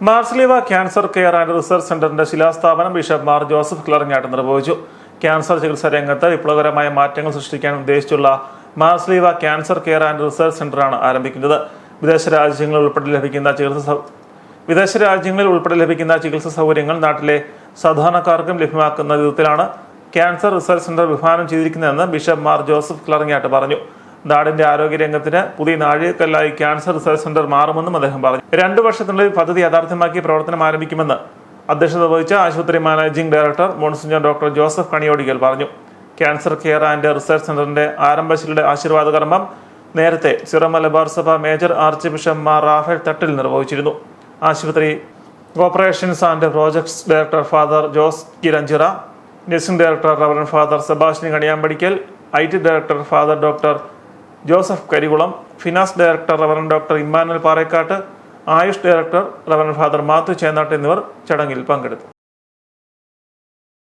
Marsleeva cancer care and research സെന്ററിന്റെ ശിലാസ്ഥാപനം bishop Mar Joseph ക്ലറിങ്ങാട്ട് നിർവഹിച്ചു. ക്യാൻസർ ചികിത്സാ രംഗത്ത് വിപ്ലവകരമായ മാറ്റങ്ങൾ സൃഷ്ടിക്കാൻ ഉദ്ദേശിച്ചുള്ള Marsleeva cancer care and research സെന്ററാണ് ആരംഭിക്കുന്നത്. വിദേശ രാജ്യങ്ങളിൽ ഉൾപ്പെടെ ലഭിക്കുന്ന ചികിത്സ വിദേശ രാജ്യങ്ങളിൽ ഉൾപ്പെടെ ലഭിക്കുന്ന ചികിത്സാ സൗകര്യങ്ങൾ നാട്ടിലെ സാധാരണക്കാർക്കും ലഭ്യമാക്കുന്ന വിധത്തിലാണ് ക്യാൻസർ റിസർച്ച് സെന്റർ വിഭാവനം ചെയ്തിരിക്കുന്നതെന്ന് ബിഷപ്പ് മാർ ജോസഫ് ക്ലറിങ്ങാട്ട് പറഞ്ഞു. നാടിന്റെ ആരോഗ്യരംഗത്തിന് പുതിയ നാഴികക്കല്ലായി ക്യാൻസർ റിസർച്ച് സെന്റർ മാറുമെന്നും അദ്ദേഹം പറഞ്ഞു. രണ്ടു വർഷത്തിനുള്ളിൽ പദ്ധതി യാഥാർത്ഥ്യമാക്കി പ്രവർത്തനം ആരംഭിക്കുമെന്ന് അധ്യക്ഷത വഹിച്ച ആശുപത്രി managing director monsignor doctor Joseph Kaniyodickal പറഞ്ഞു. ക്യാൻസർ കെയർ ആൻഡ് റിസർച്ച് സെന്ററിന്റെ ആരംഭശിലയുടെ ആശീർവാദ കർമ്മം നേരത്തെ സിറോ മലബാർ സഭ major archbishop Mar Raphael Thattil നിർവഹിച്ചിരുന്നു. ആശുപത്രി operations and projects director father Jose Kiranchira nursing director reverend father സെബാഷിനി Kaniyampadickal I T director father doctor Joseph Karikulam finance director reverend doctor Emmanuel Parekkattu Ayush director reverend father Mathew Chennattu എന്നിവർ ചടങ്ങിൽ പങ്കെടുത്തു.